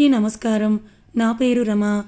ఈ నమస్కారం. నా పేరు రమ.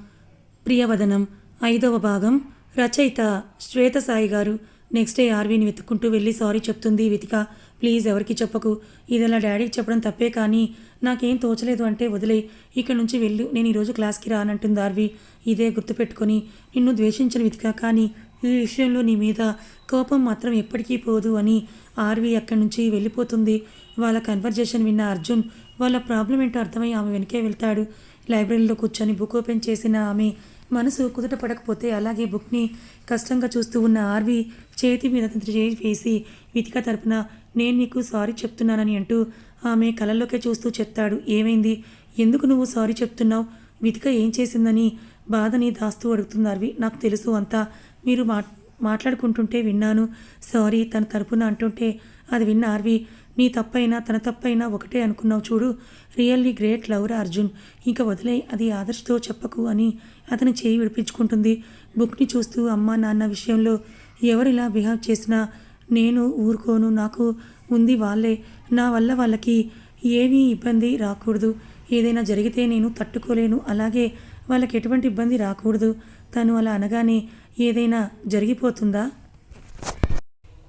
ప్రియవదనం. ఐదవ భాగం. రచయిత శ్వేత సాయి గారు. నెక్స్ట్ డే ఆర్వీని వెతుక్కుంటూ వెళ్ళి సారీ చెప్తుంది వితిక. ప్లీజ్ ఎవరికి చెప్పకు. ఇదలా డాడీకి చెప్పడం తప్పే కానీ నాకేం తోచలేదు అంటే వదిలే. ఇక్కడ నుంచి వెళ్ళు. నేను ఈరోజు క్లాస్కి రానంటుంది ఆర్వి. ఇదే గుర్తుపెట్టుకొని నిన్ను ద్వేషించిన వితిక. కానీ ఈ విషయంలో నీ మీద కోపం మాత్రం ఎప్పటికీ పోదు అని ఆర్వి అక్కడి నుంచి వెళ్ళిపోతుంది. వాళ్ళ కన్వర్జేషన్ విన్న అర్జున్ వాళ్ళ ప్రాబ్లం ఏంటో అర్థమై ఆమె వెనకే వెళ్తాడు. లైబ్రరీలో కూర్చొని బుక్ ఓపెన్ చేసిన ఆమె మనసు కుదుట పడకపోతే అలాగే బుక్ని కష్టంగా చూస్తూ ఉన్న ఆర్వి చేతి మీద అతని చేయి వేసి వితిక తరపున నేను నీకు సారీ చెప్తున్నానని అంటూ ఆమె కళ్ళలోకే చూస్తూ చెప్తాడు. ఏమైంది? ఎందుకు నువ్వు సారీ చెప్తున్నావు? వితిక ఏం చేసిందని బాధని దాస్తూ అడుగుతుంది ఆర్వి. నాకు తెలుసు అంతా. మీరు మా మాట్లాడుకుంటుంటే విన్నాను. సారీ తన తరపున అంటుంటే అది విన్న ఆర్వి నీ తప్పైనా తన తప్పైనా ఒకటే అనుకున్నావు చూడు. Really great lover Arjun. ఇంకా వదిలే అది ఆదర్శతో చెప్పకు అని అతని చేయి విడిపించుకుంటుంది. బుక్ని చూస్తూ అమ్మ నాన్న విషయంలో ఎవరిలా బిహేవ్ చేసినా నేను ఊరుకోను నాకు ఉంది వాళ్ళే. నా వల్ల వాళ్ళకి ఏమీ ఇబ్బంది రాకూడదు. ఏదైనా జరిగితే నేను తట్టుకోలేను అలాగే వాళ్ళకి ఎటువంటి ఇబ్బంది రాకూడదు. తను అలా అనగానే ఏదైనా జరిగిపోతుందా?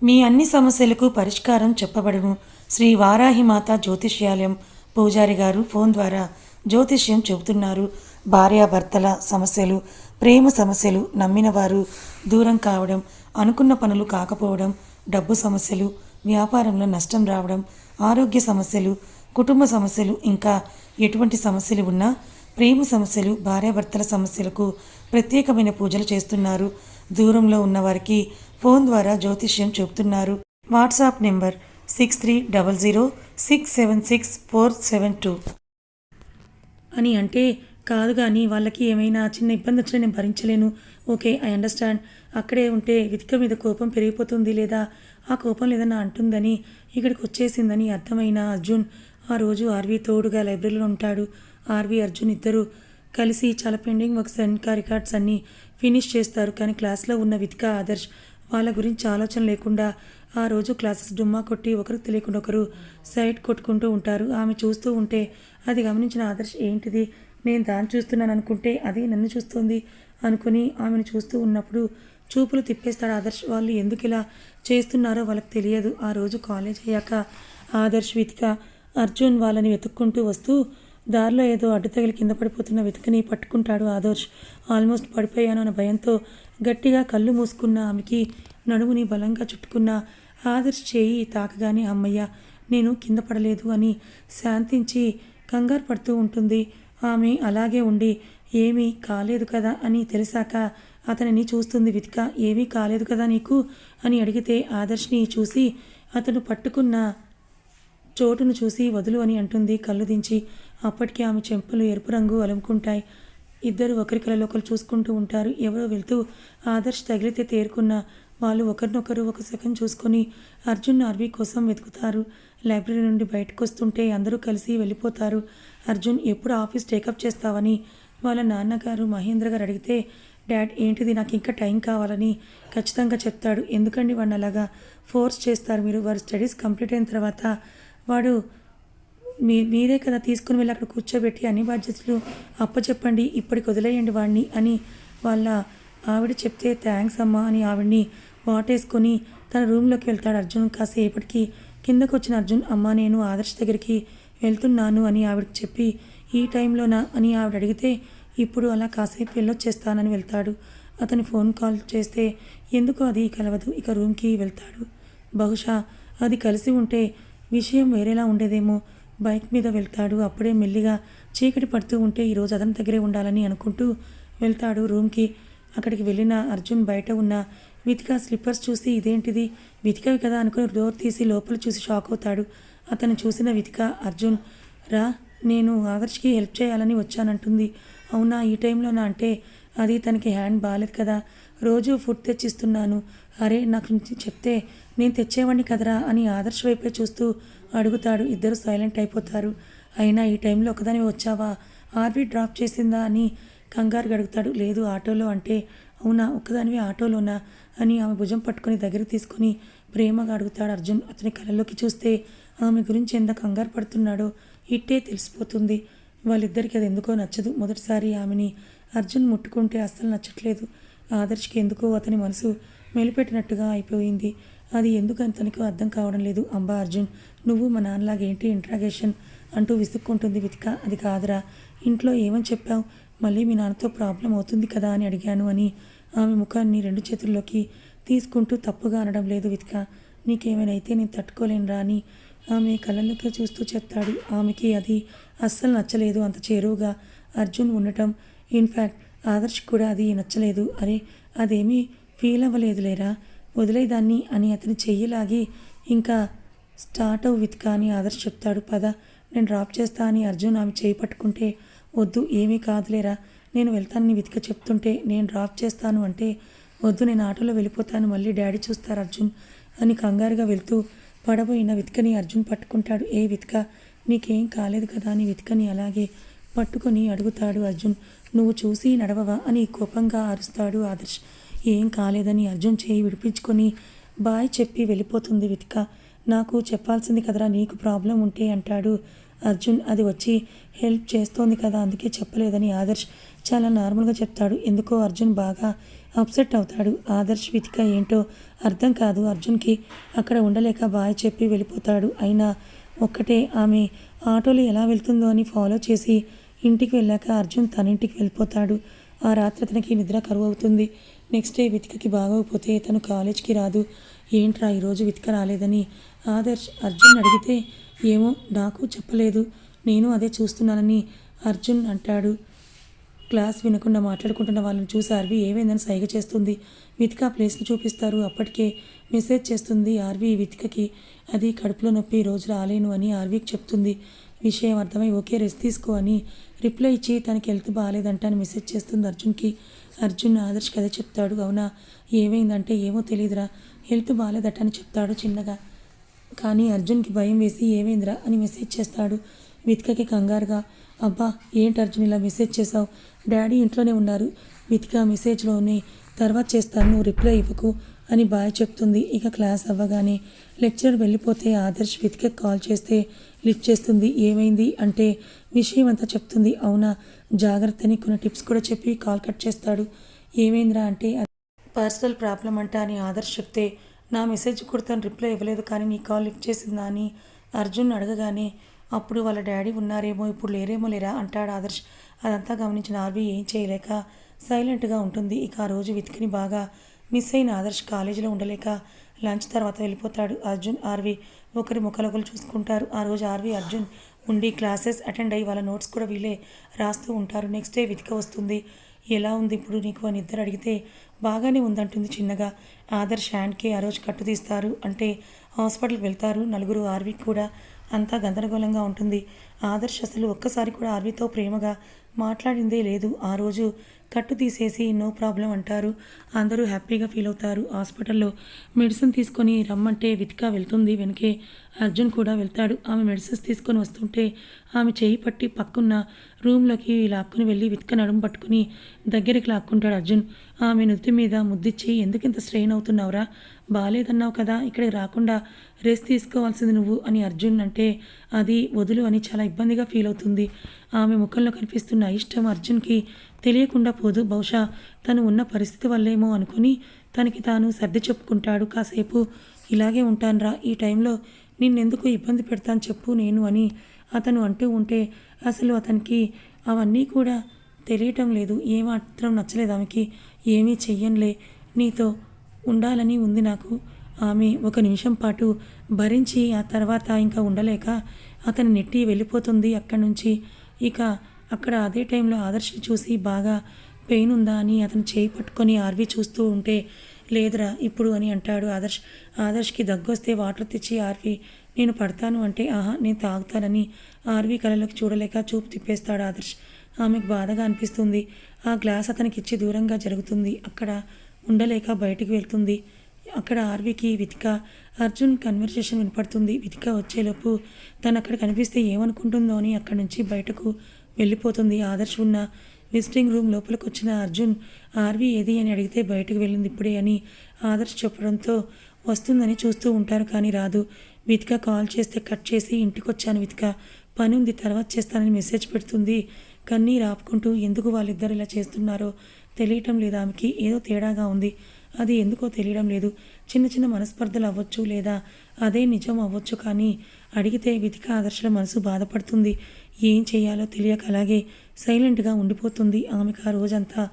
మీ అన్ని సమస్యలకు పరిష్కారం చెప్పబడము శ్రీ వారాహిమాత జ్యోతిష్యాలయం పూజారి గారు ఫోన్ ద్వారా జ్యోతిష్యం చెబుతున్నారు. భార్యాభర్తల సమస్యలు ప్రేమ సమస్యలు నమ్మినవారు దూరం కావడం అనుకున్న పనులు కాకపోవడం డబ్బు సమస్యలు వ్యాపారంలో నష్టం రావడం ఆరోగ్య సమస్యలు కుటుంబ సమస్యలు ఇంకా ఎటువంటి సమస్యలు ఉన్నా ప్రేమ సమస్యలు భార్యాభర్తల సమస్యలకు ప్రత్యేకమైన పూజలు చేస్తున్నారు. దూరంలో ఉన్నవారికి ఫోన్ ద్వారా జ్యోతిష్యం చెబుతున్నారు. WhatsApp number six three double zero six seven six four seven two. అని అంటే కాదు కానీ వాళ్ళకి ఏమైనా చిన్న ఇబ్బంది వచ్చినా నేను భరించలేను. Okay I understand. అక్కడే ఉంటే వితిక మీద కోపం పెరిగిపోతుంది లేదా? ఆ కోపం లేదన్నా అంటుందని ఇక్కడికి వచ్చేసిందని అర్థమైన అర్జున్ ఆ రోజు ఆర్వి తోడుగా లైబ్రరీలో ఉంటాడు. ఆర్వి అర్జున్ ఇద్దరు కలిసి చాలా పెండింగ్ వర్క్స్ ఇంకా రికార్డ్స్ అన్నీ ఫినిష్ చేస్తారు. కానీ క్లాస్లో ఉన్న వితిక ఆదర్శ్ వాళ్ళ గురించి ఆలోచన లేకుండా ఆ రోజు క్లాసెస్ డుమ్మా కొట్టి ఒకరికి తెలియకుండా ఒకరు సైడ్ కొట్టుకుంటూ ఉంటారు. ఆమె చూస్తూ ఉంటే అది గమనించిన ఆదర్శ్ ఏంటిది? నేను దాన్ని చూస్తున్నాను అనుకుంటే అది నన్ను చూస్తుంది అనుకుని ఆమెను చూస్తూ ఉన్నప్పుడు చూపులు తిప్పేస్తాడు ఆదర్శ్. వాళ్ళు ఎందుకు ఇలా చేస్తున్నారో వాళ్ళకి తెలియదు. ఆ రోజు కాలేజ్ అయ్యాక ఆదర్శ్ వితిక అర్జున్ వాళ్ళని వెతుక్కుంటూ వస్తూ దారిలో ఏదో అడ్డు తగిలి కింద పడిపోతున్న వెతుకని పట్టుకుంటాడు ఆదర్శ్. ఆల్మోస్ట్ పడిపోయాను అన్న భయంతో గట్టిగా కళ్ళు మూసుకున్న ఆమెకి నడుముని బలంగా చుట్టుకున్న ఆదర్శ్ చేయి తాకగానే అమ్మయ్య నేను కింద పడలేదు అని శాంతించి కంగారు పడుతూ ఉంటుంది. ఆమె అలాగే ఉండి ఏమీ కాలేదు కదా అని తెలిసాక అతనిని చూస్తుంది వితిక. ఏమీ కాలేదు కదా నీకు అని అడిగితే ఆదర్శ్ని చూసి అతను పట్టుకున్న చోటును చూసి వదులు అని అంటుంది. కళ్ళు దించి అప్పటికి ఆమె చెంపలు ఎరుపు రంగు అలుముకుంటాయి. ఇద్దరు ఒకరి కలలో ఒకరు చూసుకుంటూ ఉంటారు. ఎవరో వెళ్తూ ఆదర్శ్ తగిలితే తేరుకున్న వాళ్ళు ఒకరినొకరు ఒక సెకండ్ చూసుకొని అర్జున్ ఆర్వి కోసం వెతుకుతారు. లైబ్రరీ నుండి బయటకు వస్తుంటే అందరూ కలిసి వెళ్ళిపోతారు. అర్జున్ ఎప్పుడు ఆఫీస్ టేకప్ చేస్తావని వాళ్ళ నాన్నగారు మహేంద్ర గారు అడిగితే డాడ్ ఏంటిది? నాకు ఇంకా టైం కావాలని ఖచ్చితంగా చెప్తాడు. ఎందుకండి వాడిని అలాగా ఫోర్స్ చేస్తారు మీరు? వారి స్టడీస్ కంప్లీట్ అయిన తర్వాత వాడు మీ మీరే కదా తీసుకుని వెళ్ళి అక్కడ కూర్చోబెట్టి అన్ని బాధ్యతలు అప్పచెప్పండి ఇప్పటికి వదిలేయండి వాడిని అని వాళ్ళ ఆవిడ చెప్తే థ్యాంక్స్ అమ్మా అని ఆవిడ్ని వాటేసుకొని తన రూమ్లోకి వెళ్తాడు అర్జున్. కాసేపటికి కిందకు వచ్చిన అర్జున్ అమ్మ నేను ఆదర్శ్ దగ్గరికి వెళ్తున్నాను అని ఆవిడకి చెప్పి ఈ టైంలోనా అని ఆవిడ అడిగితే ఇప్పుడు అలా కాసేపు వెళ్ళొచ్చేస్తానని వెళ్తాడు. అతని ఫోన్ కాల్ చేస్తే ఎందుకు అది కలవదు ఇక రూమ్కి వెళ్తాడు. బహుశా అది కలిసి ఉంటే విషయం వేరేలా ఉండేదేమో. బైక్ మీద వెళ్తాడు. అప్పుడే మెల్లిగా చీకటి పడుతూ ఉంటే ఈరోజు అతని దగ్గరే ఉండాలని అనుకుంటూ వెళ్తాడు రూమ్కి. అక్కడికి వెళ్ళిన అర్జున్ బయట ఉన్న వితిక స్లిప్పర్స్ చూసి ఇదేంటిది? వితికవి కదా అనుకుని డోర్ తీసి లోపల చూసి షాక్ అవుతాడు. అతను చూసిన వితిక అర్జున్ రా నేను ఆదర్శ్కి హెల్ప్ చేయాలని వచ్చానంటుంది. అవునా ఈ టైంలోనా? అంటే అది తనకి హ్యాండ్ బాగాలేదు కదా. రోజు ఫుడ్ తెచ్చిస్తున్నాను. అరే నాకు చెప్తే నేను తెచ్చేవాడిని కదరా అని ఆదర్శ్ వైపే చూస్తూ అడుగుతాడు. ఇద్దరు సైలెంట్ అయిపోతారు. అయినా ఈ టైంలో ఒకదాని వచ్చావా? ఆర్వి డ్రాప్ చేసిందా అని కంగారు గడుగుతాడు. లేదు ఆటోలో అంటే అవునా ఒక్కదానివి ఆటోలోనా అని ఆమె భుజం పట్టుకొని దగ్గరికి తీసుకొని ప్రేమగా అడుగుతాడు అర్జున్. అతని కళ్ళలోకి చూస్తే ఆమె గురించి ఎంత కంగారు పడుతున్నాడో ఇట్టే తెలిసిపోతుంది. వాళ్ళిద్దరికి అది ఎందుకో నచ్చదు. మొదటిసారి ఆమెని అర్జున్ ముట్టుకుంటే అస్సలు నచ్చట్లేదు. ఆదర్శ్కి ఎందుకో అతని మనసు మెలిపెట్టినట్టుగా అయిపోయింది. అది ఎందుకు అతనికి అర్థం కావడం లేదు. అంబా అర్జున్ నువ్వు మా నాన్నలాగేంటి ఇంట్రాగేషన్ అంటూ విసుక్కుంటుంది వితిక. అది కాదురా. ఇంట్లో ఏమని చెప్పావు? మళ్ళీ మీ నాన్నతో ప్రాబ్లం అవుతుంది కదా అని అడిగాను అని ఆమె ముఖాన్ని రెండు చేతుల్లోకి తీసుకుంటూ తప్పుగా అనడం లేదు వితిక. నీకేమైనా అయితే నేను తట్టుకోలేనురా అని ఆమె కళ్ళల్లోకి చూస్తూ చెప్తాడు. ఆమెకి అది అస్సలు నచ్చలేదు. అంత చేరువుగా అర్జున్ ఉండటం. ఇన్ఫ్యాక్ట్ ఆదర్శ్ కూడా అది నచ్చలేదు. అరే అదేమీ ఫీల్ అవ్వలేదులేరా? వదిలేదాన్ని అని అతని చెయ్యిలాగి ఇంకా స్టార్ట్ అవ్వు విత్ అని ఆదర్శ్ చెప్తాడు. పద నేను డ్రాప్ చేస్తా అని అర్జున్ ఆమె చేయి పట్టుకుంటే వద్దు ఏమీ కాదులేరా. నేను వెళ్తానని వితిక చెప్తుంటే నేను డ్రాప్ చేస్తాను అంటే వద్దు నేను ఆటోలో వెళ్ళిపోతాను మళ్ళీ డాడీ చూస్తారు అర్జున్. అని కంగారుగా వెళ్తూ పడబోయిన వితికని అర్జున్ పట్టుకుంటాడు. ఏ వితిక? నీకేం కాలేదు కదా అని వితికని అలాగే పట్టుకొని అడుగుతాడు అర్జున్. నువ్వు చూసి నడవవా అని కోపంగా అరుస్తాడు ఆదర్శ్. ఏం కాలేదని అర్జున్ చేయి విడిపించుకొని బాయ్ చెప్పి వెళ్ళిపోతుంది వితిక. నాకు చెప్పాల్సింది కదరా నీకు ప్రాబ్లం ఉంటే అంటాడు అర్జున్ అది వచ్చి హెల్ప్ చేస్తోంది కదా అందుకే చెప్పలేదని ఆదర్శ్ చాలా నార్మల్గా చెప్తాడు. ఎందుకో అర్జున్ బాగా అప్సెట్ అవుతాడు. ఆదర్శ్ వితిక ఏంటో అర్థం కాదు. అర్జున్కి అక్కడ ఉండలేక బాయ్ చెప్పి వెళ్ళిపోతాడు. అయినా ఒక్కటే ఆమె ఆటోలో ఎలా వెళ్తుందో అని ఫాలో చేసి ఇంటికి వెళ్ళాక అర్జున్ తన ఇంటికి వెళ్ళిపోతాడు. ఆ రాత్రి అతనికి నిద్ర కరువు అవుతుంది. నెక్స్ట్ డే వితికకి బాగోకపోతే తను కాలేజ్కి రాదు. ఏంట్రా ఈరోజు వితిక రాలేదని ఆదర్శ్ అర్జున్ అడిగితే ఏమో నాకు చెప్పలేదు. నేను అదే చూస్తున్నానని అర్జున్ అంటాడు. క్లాస్ వినకుండా మాట్లాడుకుంటున్న వాళ్ళని చూసి ఆర్వి ఏమైందని సైగ చేస్తుంది. వితిక ప్లేస్ని చూపిస్తారు. అప్పటికే మెసేజ్ చేస్తుంది ఆర్వి వితికకి. అది కడుపులో నొప్పి రోజు రాలేను అని ఆర్వికి చెప్తుంది. విషయం అర్థమై ఓకే రెస్ట్ తీసుకో అని రిప్లై ఇచ్చి తనకి హెల్త్ బాగాలేదంట అని మెసేజ్ చేస్తుంది అర్జున్కి. అర్జున్ ఆదర్శ్ కథ చెప్తాడు. అవునా? ఏమైందంటే ఏమో తెలియదురా. హెల్త్ బాగాలేదట అని చెప్తాడు చిన్నగా. కానీ అర్జున్కి భయం వేసి ఏమైందిరా అని మెసేజ్ చేస్తాడు వితికకి కంగారుగా. అబ్బా ఏంటి అర్జున్ ఇలా మెసేజ్ చేసావు డాడీ ఇంట్లోనే ఉన్నారు. వితిక మెసేజ్లోనే తర్వాత చేస్తాను నువ్వు రిప్లై ఇవ్వకు అని బాయ్ చెప్తుంది. ఇక క్లాస్ అవ్వగానే లెక్చరర్ వెళ్ళిపోతే ఆదర్శ్ వితిక కాల్ చేస్తే లిఫ్ట్ చేస్తుంది. ఏమైంది అంటే విషయం అంతా చెప్తుంది. అవునా? జాగ్రత్త అని కొన్ని టిప్స్ కూడా చెప్పి కాల్ కట్ చేస్తాడు. ఏమైందిరా అంటే పర్సనల్ ప్రాబ్లం అంట అని ఆదర్శ్ చెప్తే నా మెసేజ్ కూడా తను రిప్లై ఇవ్వలేదు కానీ నీ కాల్ లిఫ్ట్ చేసిందా అని అర్జున్ అడగగానే అప్పుడు వాళ్ళ డాడీ ఉన్నారేమో ఇప్పుడు లేరేమో లేరా? అంటాడు ఆదర్శ్. అదంతా గమనించిన ఆర్వి ఏం చేయలేక సైలెంట్గా ఉంటుంది. ఇక ఆ రోజు వెతికిని బాగా మిస్ అయిన ఆదర్శ్ కాలేజీలో ఉండలేక లంచ్ తర్వాత వెళ్ళిపోతాడు అర్జున్. ఆర్వి ఒకరి ముఖలొకరు చూసుకుంటారు. ఆ రోజు ఆర్వి అర్జున్ ఉండి క్లాసెస్ అటెండ్ అయ్యి వాళ్ళ నోట్స్ కూడా వీళ్ళే రాస్తూ ఉంటారు. నెక్స్ట్ డే వితిక వస్తుంది. ఎలా ఉంది ఇప్పుడు నీకు? అని ఇద్దరు అడిగితే బాగానే ఉందంటుంది చిన్నగా. ఆదర్శ్ హ్యాండ్కి ఆ రోజు కట్టు తీస్తారు అంటే హాస్పిటల్కి వెళ్తారు. నలుగురు ఆర్వి కూడా అంతా గందరగోళంగా ఉంటుంది. ఆదర్శ్ అసలు ఒక్కసారి కూడా ఆర్వితో ప్రేమగా మాట్లాడిందే లేదు. ఆ రోజు కట్టు తీసేసి నో ప్రాబ్లం అంటారు. అందరూ హ్యాపీగా ఫీల్ అవుతారు. హాస్పిటల్లో మెడిసిన్ తీసుకొని రమ్మంటే వితికా వెళ్తుంది. వెనకే అర్జున్ కూడా వెళ్తాడు. ఆమె మెడిసిన్స్ తీసుకొని వస్తుంటే ఆమె చేయి పట్టి పక్కున్న రూమ్లోకి లాక్కుని వెళ్ళి వితిక నడుము పట్టుకుని దగ్గరికి లాక్కుంటాడు అర్జున్. ఆమె నుత్తి మీద ముద్దిచ్చి ఎందుకు ఇంత స్ట్రెయిన్ అవుతున్నావురా? బాగాలేదన్నావు కదా ఇక్కడికి రాకుండా రెస్ట్ తీసుకోవాల్సింది నువ్వు అని అర్జున్ అంటే అది వదులు అని చాలా ఇబ్బందిగా ఫీల్ అవుతుంది. ఆమె ముఖంలో కనిపిస్తున్న ఇష్టం అర్జున్కి తెలియకుండా పోదు. బహుశా తను ఉన్న పరిస్థితి వల్లేమో అనుకుని తనకి తాను సర్ది చెప్పుకుంటాడు. కాసేపు ఇలాగే ఉంటానురా. ఈ టైంలో నిన్నెందుకు ఇబ్బంది పెడతాను చెప్పు నేను అని అతను అంటూ ఉంటే అసలు అతనికి అవన్నీ కూడా తెలియటం లేదు. ఏమాత్రం నచ్చలేదు ఆమెకి. ఏమీ చెయ్యనులే. నీతో ఉండాలని ఉంది నాకు. ఆమె ఒక నిమిషం పాటు భరించి ఆ తర్వాత ఇంకా ఉండలేక అతని నెట్టి వెళ్ళిపోతుంది. అక్కడి నుంచి ఇక అక్కడ అదే టైంలో ఆదర్శ్ చూసి బాగా పెయిన్ ఉందా అని అతను చేయి పట్టుకొని ఆర్వి చూస్తూ ఉంటే లేదురా ఇప్పుడు అని అంటాడు ఆదర్శ్. ఆదర్శ్కి దగ్గొస్తే వాటర్ తెచ్చి ఆర్వి నేను పడతాను అంటే ఆహా నేను తాగుతానని ఆర్వి కళలకు చూడలేక చూపు తిప్పేస్తాడు ఆదర్శ్. ఆమెకు బాధగా అనిపిస్తుంది. ఆ గ్లాస్ అతనికి ఇచ్చి దూరంగా జరుగుతుంది. అక్కడ ఉండలేక బయటికి వెళ్తుంది. అక్కడ ఆర్వికి వితిక అర్జున్ కన్వర్సేషన్ వినపడుతుంది. వితిక వచ్చేలోపు తను అక్కడ కనిపిస్తే ఏమనుకుంటుందో అని అక్కడి నుంచి బయటకు వెళ్ళిపోతుంది. ఆదర్శ్ ఉన్న విజిటింగ్ రూమ్ లోపలికి వచ్చిన అర్జున్ ఆర్వి ఏది అని అడిగితే బయటకు వెళ్ళింది ఇప్పుడే అని ఆదర్శ్ చెప్పడంతో వస్తుందని చూస్తూ ఉంటారు కానీ రాదు. వితిక కాల్ చేస్తే కట్ చేసి ఇంటికి వచ్చాను వితిక. పని ఉంది తర్వాత చేస్తానని మెసేజ్ పెడుతుంది. కన్నీరు ఆపుకుంటూ ఎందుకు వాళ్ళిద్దరు ఇలా చేస్తున్నారో తెలియటం లేదు ఆమెకి. ఏదో తేడాగా ఉంది. అది ఎందుకో తెలియడం లేదు. చిన్న చిన్న మనస్పర్ధలు అవ్వచ్చు లేదా అదే నిజం అవ్వచ్చు కానీ అడిగితే వితిక ఆదర్శల మనసు బాధపడుతుంది. ఏం చేయాలో తెలియక అలాగే సైలెంట్గా ఉండిపోతుంది ఆమెకు ఆ రోజంతా.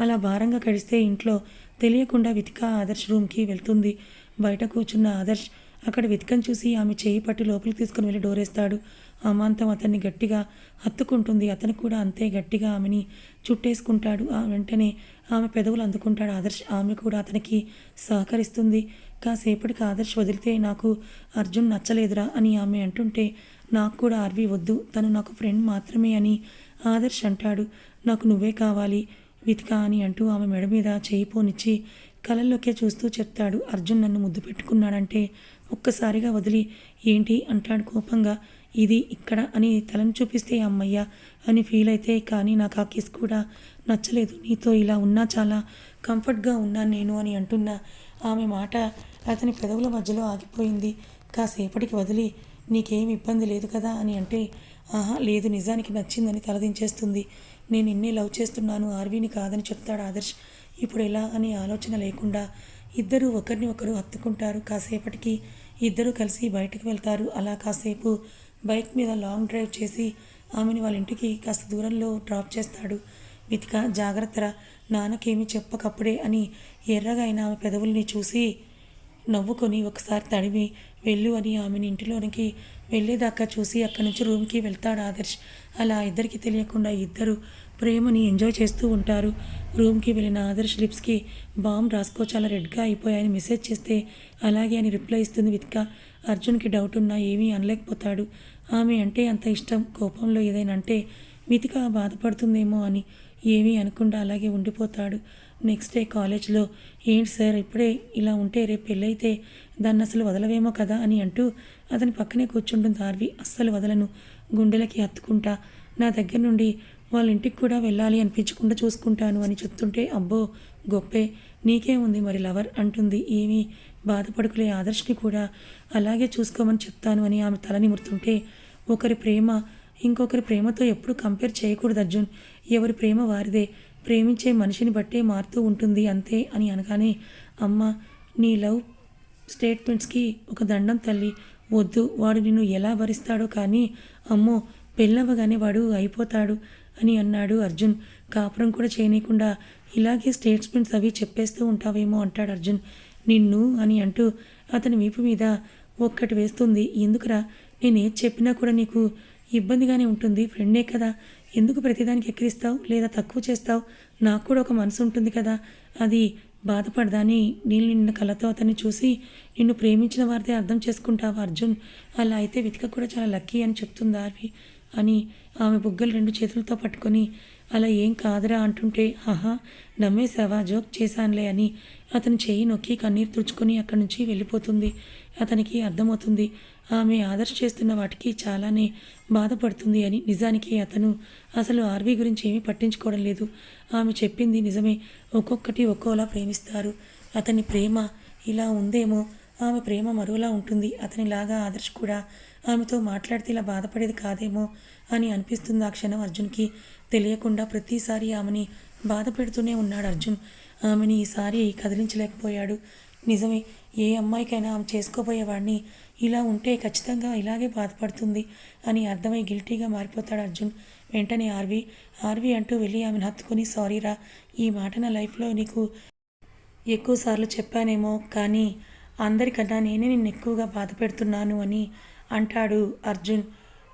అలా భారంగా కడిస్తే ఇంట్లో తెలియకుండా వితిక ఆదర్శ్ రూమ్కి వెళ్తుంది. బయట కూర్చున్న ఆదర్శ్ అక్కడ వితికను చూసి ఆమె చేయి పట్టి లోపలికి తీసుకుని వెళ్ళి డోరేస్తాడు అమాంతం అతన్ని గట్టిగా హత్తుకుంటుంది. అతను కూడా అంతే గట్టిగా ఆమెని చుట్టేసుకుంటాడు. ఆ వెంటనే ఆమె పెదవులు అందుకుంటాడు. ఆదర్శ్ ఆమె కూడా అతనికి సహకరిస్తుంది. కాసేపటికి ఆదర్శ్ వదిలితే నాకు అర్జున్ నచ్చలేదురా అని ఆమె అంటుంటే నాకు కూడా ఆర్వి వద్దు తను నాకు ఫ్రెండ్ మాత్రమే అని ఆదర్శ్ అంటాడు. నాకు నువ్వే కావాలి వితికా అని అంటూ ఆమె మెడ మీద చేయి పోనిచ్చి చూస్తూ చెప్తాడు. అర్జున్ నన్ను ముద్దు పెట్టుకున్నాడంటే ఒక్కసారిగా వదిలి ఏంటి? అంటాడు కోపంగా. ఇది ఇక్కడ అని తలను చూపిస్తే అమ్మయ్య అని ఫీల్ అయితే కానీ నాకు ఆ కిస్ కూడా నచ్చలేదు. నీతో ఇలా ఉన్నా చాలా కంఫర్ట్గా ఉన్నాను నేను అని అంటున్న ఆమె మాట అతని పెదవుల మధ్యలో ఆగిపోయింది. కాసేపటికి వదిలి నీకేం ఇబ్బంది లేదు కదా అని అంటే ఆహా లేదు నిజానికి నచ్చిందని తలదించేస్తుంది. నేను ఇన్నే లవ్ చేస్తున్నాను ఆర్వీని కాదని చెప్తాడు ఆదర్శ్. ఇప్పుడు ఎలా అని ఆలోచన లేకుండా ఇద్దరు ఒకరిని ఒకరు హత్తుకుంటారు. కాసేపటికి ఇద్దరు కలిసి బయటకు వెళ్తారు. అలా కాసేపు బైక్ మీద లాంగ్ డ్రైవ్ చేసి ఆమెని వాళ్ళ ఇంటికి కాస్త దూరంలో డ్రాప్ చేస్తాడు. వితిక జాగ్రత్తరా నాన్నకేమీ చెప్పకప్పుడే అని ఎర్రగా అయిన ఆమె పెదవుల్ని చూసి నవ్వుకొని ఒకసారి తడిమి వెళ్ళు అని ఆమెని ఇంటిలోనికి వెళ్ళేదాకా చూసి అక్కడి నుంచి రూమ్కి వెళ్తాడు ఆదర్శ్. అలా ఇద్దరికి తెలియకుండా ఇద్దరు ప్రేమని ఎంజాయ్ చేస్తూ ఉంటారు. రూమ్కి వెళ్ళిన ఆదర్శ్ లిప్స్కి బామ్ రాసుకో చాలా రెడ్గా అయిపోయాయని మెసేజ్ చేస్తే అలాగే అని రిప్లై ఇస్తుంది విత్క అర్జున్కి డౌట్ ఉన్నా ఏమీ అనలేకపోతాడు. ఆమె అంటే అంత ఇష్టం కోపంలో ఏదైనా అంటే వితిక బాధపడుతుందేమో అని ఏమీ అనకుండా అలాగే ఉండిపోతాడు. నెక్స్ట్ డే కాలేజ్లో ఏంటి సార్ ఇప్పుడే ఇలా ఉంటే రేపు పెళ్ళైతే దాన్ని అసలు వదలవేమో కదా అని అంటూ అతని పక్కనే కూర్చుంటుంది ఆర్వి. అస్సలు వదలను గుండెలకి హత్తుకుంటా నా దగ్గర నుండి వాళ్ళ ఇంటికి కూడా వెళ్ళాలి అనిపించకుండా చూసుకుంటాను అని చెప్తుంటే అబ్బో గొప్పే నీకే ఉంది మరి లవర్? అంటుంది. ఏమీ బాధపడుకులే ఆదర్శ్ని కూడా అలాగే చూసుకోమని చెప్తాను అని ఆమె తల నిమురుతుంటే ఒకరి ప్రేమ ఇంకొకరి ప్రేమతో ఎప్పుడు కంపేర్ చేయకూడదు అర్జున్. ఎవరి ప్రేమ వారిదే. ప్రేమించే మనిషిని బట్టే మారుతూ ఉంటుంది అంతే అని అనగానే అమ్మ నీ లవ్ స్టేట్మెంట్స్కి ఒక దండం తల్లి. వద్దు వాడు నిన్ను ఎలా భరిస్తాడో కానీ అమ్మో పెళ్ళవగానే వాడు అయిపోతాడు అని అన్నాడు అర్జున్. కాపురం కూడా చేయనీయకుండా ఇలాగే స్టేట్మెంట్స్ అవి చెప్పేస్తూ ఉంటావేమో అంటాడు అర్జున్. నిన్ను అని అంటూ అతని వీపు మీద ఒక్కటి వేస్తుంది. ఎందుకురా? నేను ఏది చెప్పినా కూడా నీకు ఇబ్బందిగానే ఉంటుంది. ఫ్రెండే కదా. ఎందుకు ప్రతిదానికి ఎక్కిరిస్తావు? లేదా తక్కువ చేస్తావు? నాకు కూడా ఒక మనసు ఉంటుంది కదా. అది బాధపడదాని నీళ్ళు నిన్న కళ్ళతో అతన్ని చూసి నిన్ను ప్రేమించిన వారిదే అర్థం చేసుకుంటావు అర్జున్. అలా అయితే వితిక కూడా చాలా లక్కీ అని చెప్తుంది ఆర్వి అని ఆమె బుగ్గలు రెండు చేతులతో పట్టుకొని అలా ఏం కాదురా అంటుంటే ఆహా నమ్మేశావా? జోక్ చేశానులే అని అతని చేయి నొక్కి కన్నీరు తుడుచుకొని అక్కడి నుంచి వెళ్ళిపోతుంది. అతనికి అర్థమవుతుంది ఆమె ఆదర్శ చేస్తున్న వాటికి చాలానే బాధపడుతుంది అని నిజానికి అతను అసలు ఆర్వీ గురించి ఏమీ పట్టించుకోవడం లేదు. ఆమె చెప్పింది నిజమే ఒక్కొక్కటి ఒక్కోలా ప్రేమిస్తారు. అతని ప్రేమ ఇలా ఉందేమో ఆమె ప్రేమ మరోలా ఉంటుంది. అతనిలాగా ఆదర్శ్ కూడా ఆమెతో మాట్లాడితే ఇలా బాధపడేది కాదేమో అని అనిపిస్తుంది ఆ క్షణం అర్జున్కి. తెలియకుండా ప్రతిసారి ఆమెని బాధ పెడుతూనే ఉన్నాడు అర్జున్. ఆమెని ఈసారి కదిలించలేకపోయాడు. నిజమే ఏ అమ్మాయికైనా ఆమె చేసుకోబోయేవాడిని ఇలా ఉంటే ఖచ్చితంగా ఇలాగే బాధపడుతుంది అని అర్థమై గిల్టీగా మారిపోతాడు అర్జున్. వెంటనే ఆర్వి ఆర్వి అంటూ వెళ్ళి ఆమెను హత్తుకుని సారీరా ఈ మాట నా లైఫ్లో నీకు ఎక్కువసార్లు చెప్పానేమో కానీ అందరికన్నా నేనే నిన్ను ఎక్కువగా బాధ పెడుతున్నాను అని అంటాడు అర్జున్.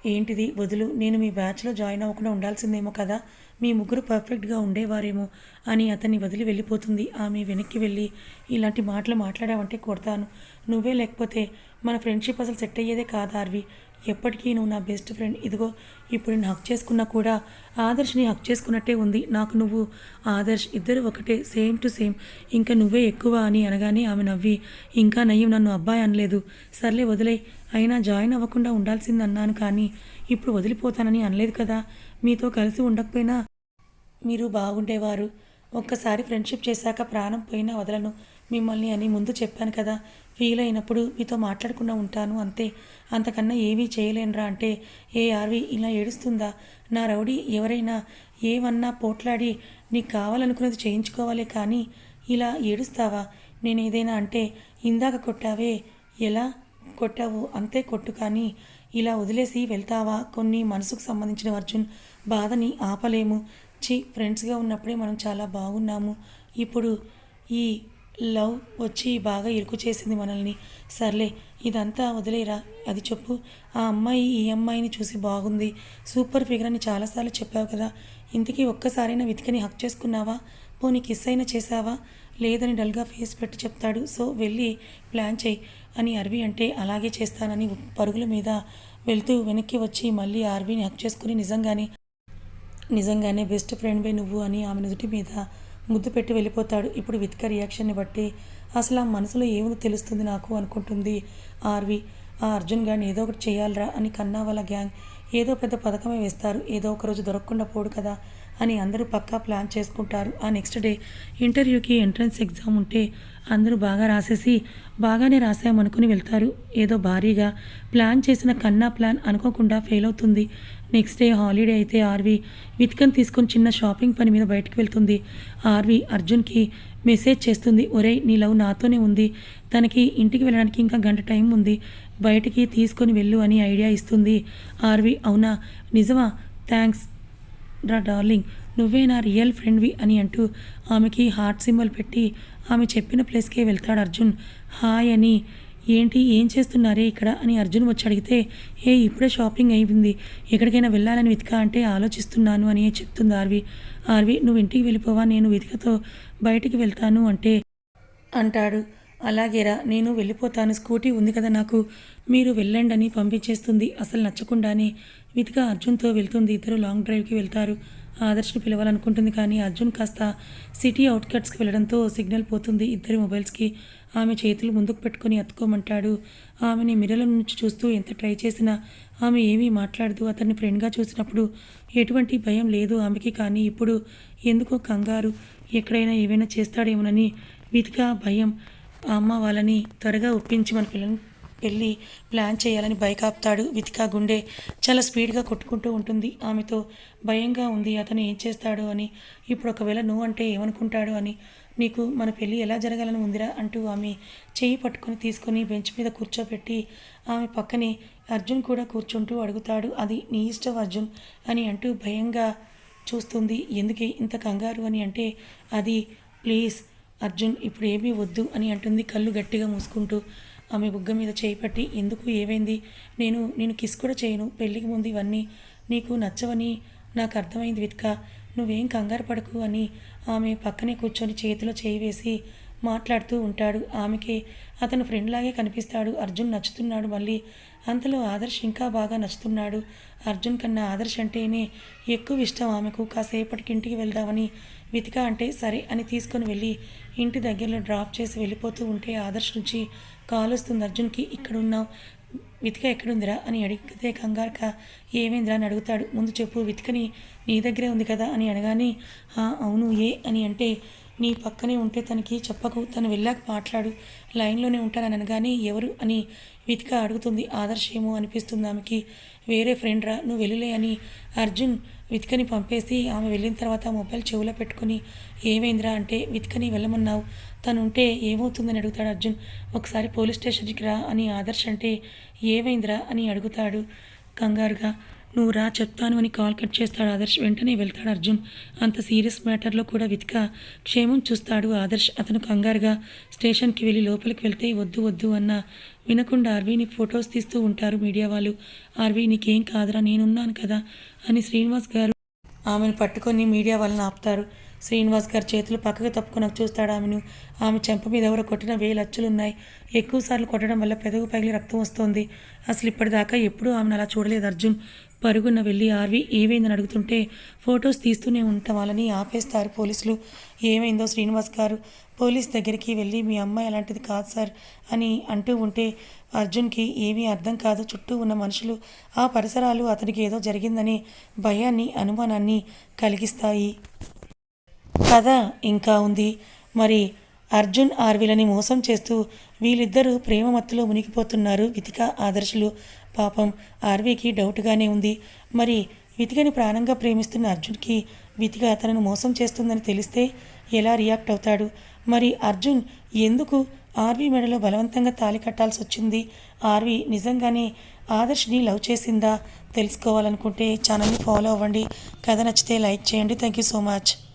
ఏంటిది? వదులు నేను మీ బ్యాచ్లో జాయిన్ అవ్వకుండా ఉండాల్సిందేమో కదా? మీ ముగ్గురు పర్ఫెక్ట్గా ఉండేవారేమో అని అతన్ని వదిలి వెళ్ళిపోతుంది. ఆమె వెనక్కి వెళ్ళి ఇలాంటి మాటలు మాట్లాడావంటే కొడతాను. నువ్వే లేకపోతే మన ఫ్రెండ్షిప్ అసలు సెట్ అయ్యేదే కాదు ఆర్వి ఎప్పటికీ నువ్వు నా బెస్ట్ ఫ్రెండ్ ఇదిగో ఇప్పుడు నేను హక్ చేసుకున్నా కూడా ఆదర్శ్ని హక్ చేసుకున్నట్టే ఉంది. నాకు నువ్వు ఆదర్శ్ ఇద్దరు ఒకటే సేమ్ టు సేమ్ ఇంకా నువ్వే ఎక్కువ అని అనగానే ఆమె నవ్వి ఇంకా నయ్యం నన్ను అబ్బాయి అనలేదు. సర్లే వదిలే. అయినా జాయిన్ అవ్వకుండా ఉండాల్సింది అన్నాను కానీ ఇప్పుడు వదిలిపోతానని అనలేదు కదా. మీతో కలిసి ఉండకపోయినా మీరు బాగుండేవారు. ఒక్కసారి ఫ్రెండ్షిప్ చేశాక ప్రాణం పోయినా వదలను. మిమ్మల్ని అని ముందు చెప్పాను కదా. ఫీల్ అయినప్పుడు మీతో మాట్లాడకుండా ఉంటాను అంతే. అంతకన్నా ఏమీ చేయలేనురా అంటే ఏ ఆర్వి ఇలా ఏడుస్తుందా? నా రౌడీ ఎవరైనా ఏమన్నా పోట్లాడి నీకు కావాలనుకున్నది చేయించుకోవాలి కానీ ఇలా ఏడుస్తావా? నేను ఏదైనా అంటే ఇందాక కొట్టావే ఎలా కొట్టావు అంతే కొట్టు కానీ ఇలా వదిలేసి వెళ్తావా? కొన్ని మనసుకు సంబంధించిన అర్జున్ బాధని ఆపలేము. చి ఫ్రెండ్స్గా ఉన్నప్పుడే మనం చాలా బాగున్నాము. ఇప్పుడు ఈ లవ్ వచ్చి బాగా ఇరుకు చేసింది మనల్ని. సర్లే ఇదంతా వదిలేరా? అది చెప్పు. ఆ అమ్మాయి ఈ అమ్మాయిని చూసి బాగుంది. సూపర్ ఫిగర్ అని చాలాసార్లు చెప్పావు కదా. ఇంతకీ ఒక్కసారైనా వెతికని హక్ చేసుకున్నావా? పోనీ కిస్ అయినా చేసావా లేదని డల్గా ఫేస్ పెట్టి చెప్తాడు. సో వెళ్ళి ప్లాన్ చేయి అని అరవి అంటే అలాగే చేస్తానని పరుగుల మీద వెళ్తూ వెనక్కి వచ్చి మళ్ళీ ఆర్వీని హక్ చేసుకుని నిజంగానే నిజంగానే బెస్ట్ ఫ్రెండ్వే నువ్వు అని ఆమె నుదుటి మీద ముద్దు పెట్టి వెళ్ళిపోతాడు. ఇప్పుడు విత్క రియాక్షన్ని బట్టి అసలు ఆ మనసులో ఏముందో తెలుస్తుంది నాకు అనుకుంటుంది ఆర్వి. ఆ అర్జున్ గారిని ఏదో ఒకటి చేయాలరా అని కన్నా వాళ్ళ గ్యాంగ్. ఏదో పెద్ద పథకమే వేస్తారు. ఏదో ఒక రోజు దొరకకుండా పోడు కదా. అని అందరూ పక్కా ప్లాన్ చేసుకుంటారు. ఆ నెక్స్ట్ డే ఇంటర్వ్యూకి ఎంట్రన్స్ ఎగ్జామ్ ఉంటే అందరూ బాగా రాసేసి బాగానే రాసామనుకుని వెళ్తారు. ఏదో భారీగా ప్లాన్ చేసిన కన్నా ప్లాన్ అనుకోకుండా ఫెయిల్ అవుతుంది. నెక్స్ట్ డే హాలిడే అయితే ఆర్వి విత్కన్ తీసుకొని చిన్న షాపింగ్ పని మీద బయటకు వెళ్తుంది. ఆర్వి అర్జున్కి మెసేజ్ చేస్తుంది. ఒరేయ్ నీ లవ్ నాతోనే ఉంది. తనకి ఇంటికి వెళ్ళడానికి ఇంకా గంట టైం ఉంది. బయటికి తీసుకొని వెళ్ళు అని ఐడియా ఇస్తుంది. ఆర్వి అవునా? నిజమా? థ్యాంక్స్ రా డార్లింగ్ నువ్వే నా రియల్ ఫ్రెండ్వి అని అంటూ ఆమెకి హార్ట్ సింబల్ పెట్టి ఆమె చెప్పిన ప్లేస్కే వెళ్తాడు అర్జున్. హాయ్ అని. ఏంటి ఏం చేస్తున్నారే ఇక్కడ అని అర్జున్ వచ్చి అడిగితే ఏ ఇప్పుడే షాపింగ్ అయిపోయింది ఎక్కడికైనా వెళ్ళాలని వెతిక అంటే ఆలోచిస్తున్నాను అని చెప్తుంది ఆర్వి. ఆర్వి నువ్వు ఇంటికి వెళ్ళిపోవా నేను వెతికతో బయటికి వెళ్తాను అంటే అంటాడు. అలాగేరా నేను వెళ్ళిపోతాను స్కూటీ ఉంది కదా నాకు మీరు వెళ్ళండి అని పంపించేస్తుంది అసలు నచ్చకుండానే వితిక అర్జున్తో వెళ్తుంది. ఇద్దరు లాంగ్ డ్రైవ్కి వెళ్తారు. ఆదర్శ్ని పిలవాలనుకుంటుంది కానీ అర్జున్ కాస్త సిటీ అవుట్కట్స్కి వెళ్ళడంతో సిగ్నల్ పోతుంది ఇద్దరి మొబైల్స్కి. ఆమె చేతులు ముందుకు పెట్టుకొని అత్తుకోమంటాడు ఆమెని మిర్రల నుంచి చూస్తూ ఎంత ట్రై చేసినా ఆమె ఏమీ మాట్లాడదు. అతన్ని ఫ్రెండ్గా చూసినప్పుడు ఎటువంటి భయం లేదు ఆమెకి కానీ. ఇప్పుడు ఎందుకో కంగారు. ఎక్కడైనా ఏవైనా చేస్తాడేమోనని. వితిక భయం. అమ్మ వాళ్ళని త్వరగా ఒప్పించి మన పిల్లని పెళ్ళి ప్లాన్ చేయాలని బైక్ ఆపుతాడు వితికా గుండె. చాలా స్పీడ్గా కొట్టుకుంటూ ఉంటుంది. ఆమెతో భయంగా ఉంది. అతను ఏం చేస్తాడు అని ఇప్పుడు ఒకవేళ నువ్వు అంటే ఏమనుకుంటాడు అని నీకు మన పెళ్ళి ఎలా జరగాలని ఉందిరా అంటూ ఆమె చేయి పట్టుకొని తీసుకొని బెంచ్ మీద కూర్చోబెట్టి ఆమె పక్కనే అర్జున్ కూడా కూర్చుంటూ అడుగుతాడు. అది నీ ఇష్టం అర్జున్ అని అంటూ భయంగా చూస్తుంది. ఎందుకే ఇంత కంగారు అని అంటే అది ప్లీజ్ అర్జున్ ఇప్పుడు ఏమీ వద్దు అని అంటుంది కళ్ళు గట్టిగా మూసుకుంటూ. ఆమె బుగ్గ మీద చేయి పట్టి ఎందుకు? ఏమైంది? నేను నేను కిస్ కూడా చేయను. పెళ్ళికి ముందు ఇవన్నీ నీకు నచ్చవని నాకు అర్థమైంది విత్క. నువ్వేం కంగారు పడకు అని ఆమె పక్కనే కూర్చొని చేతిలో చేయి వేసి మాట్లాడుతూ ఉంటాడు. ఆమెకి అతను ఫ్రెండ్లాగే కనిపిస్తాడు. అర్జున్ నచ్చుతున్నాడు మళ్ళీ. అంతలో ఆదర్శ్ ఇంకా బాగా నచ్చుతున్నాడు. అర్జున్ కన్నా ఆదర్శ్ అంటేనే ఎక్కువ ఇష్టం ఆమెకు. కాసేపటికి ఇంటికి వెళ్దామని వితిక అంటే సరే అని తీసుకొని వెళ్ళి ఇంటి దగ్గరలో డ్రాప్ చేసి వెళ్ళిపోతూ ఉంటే ఆదర్శ్ నుంచి కాల్ వస్తుంది అర్జున్కి ఇక్కడున్నావు వితిక ఎక్కడుందిరా అని అడిగితే కంగారుక ఏమైందిరా? అని అడుగుతాడు. ముందు చెప్పు వితికని నీ దగ్గరే ఉంది కదా? అని అనగానే అవును ఏ? అని అంటే నీ పక్కనే ఉంటే తనకి చెప్పకు తను వెళ్ళాక మాట్లాడు లైన్లోనే ఉంటానని అనగానే ఎవరు? అని వితిక అడుగుతుంది. ఆదర్శేమో అనిపిస్తుంది ఆమెకి వేరే ఫ్రెండ్ రా నువ్వు వెళ్ళలే అని అర్జున్ వితికని పంపేసి ఆమె వెళ్ళిన తర్వాత మొబైల్ చెవులో పెట్టుకుని ఏమైందిరా? అంటే వితికని వెళ్ళమన్నావు తను ఉంటే ఏమవుతుందని అడుగుతాడు అర్జున్. ఒకసారి పోలీస్ స్టేషన్కి రా అని ఆదర్శ్ అంటే ఏమైందిరా? అని అడుగుతాడు కంగారుగా. నువ్వు రా చెప్తాను అని కాల్ కట్ చేస్తాడు ఆదర్శ్. వెంటనే వెళ్తాడు అర్జున్. అంత సీరియస్ మ్యాటర్లో కూడా వితిక. క్షేమం చూస్తాడు ఆదర్శ్. అతను కంగారుగా స్టేషన్కి వెళ్ళి లోపలికి వెళ్తే వద్దు వద్దు అన్న వినకుండా ఆర్వీని ఫొటోస్ తీస్తూ ఉంటారు మీడియా వాళ్ళు. ఆర్వీ నీకేం కాదురా నేనున్నాను కదా అని శ్రీనివాస్ గారు ఆమెను పట్టుకొని మీడియా వాళ్ళని ఆపుతారు. శ్రీనివాస్ గారి చేతులు పక్కకు తప్పుకుని చూస్తాడు ఆమెను. ఆమె చెంప మీద ఎవరో కొట్టిన వేలు అచ్చులున్నాయి ఎక్కువసార్లు కొట్టడం వల్ల పెదవు పగిలి రక్తం వస్తోంది. అసలు ఇప్పటిదాకా ఎప్పుడూ ఆమెను అలా చూడలేదు అర్జున్. పరుగున వెళ్ళి ఆర్వి ఏమైందని అడుగుతుంటే ఫొటోస్ తీస్తూనే ఉంటాం వాళ్ళని ఆపేస్తారు పోలీసులు. ఏమైందో శ్రీనివాస్ గారు పోలీస్ దగ్గరికి వెళ్ళి మీ అమ్మాయి అలాంటిది కాదు సార్ అని అంటూ ఉంటే అర్జున్కి ఏమీ అర్థం కాదు. చుట్టూ ఉన్న మనుషులు ఆ పరిసరాలు అతనికి ఏదో జరిగిందని భయాన్ని అనుమానాన్ని కలిగిస్తాయి. కథ ఇంకా ఉంది. మరి అర్జున్ ఆర్వీలని మోసం చేస్తూ వీళ్ళిద్దరూ ప్రేమ మత్తులో మునిగిపోతున్నారు. వితిక ఆదర్శులు. పాపం ఆర్వీకి డౌట్గానే ఉంది. మరి వితికని ప్రాణంగా ప్రేమిస్తున్న అర్జున్కి వితిక తనను మోసం చేస్తుందని తెలిస్తే ఎలా రియాక్ట్ అవుతాడు? మరి అర్జున్ ఎందుకు ఆర్వీ మెడలో బలవంతంగా తాళి కట్టాల్సి వచ్చింది ఆర్వీ నిజంగానే ఆదర్శ్ని లవ్ చేసిందా? తెలుసుకోవాలనుకుంటే ఛానల్ని ఫాలో అవ్వండి. కథ నచ్చితే లైక్ చేయండి. Thank you so much.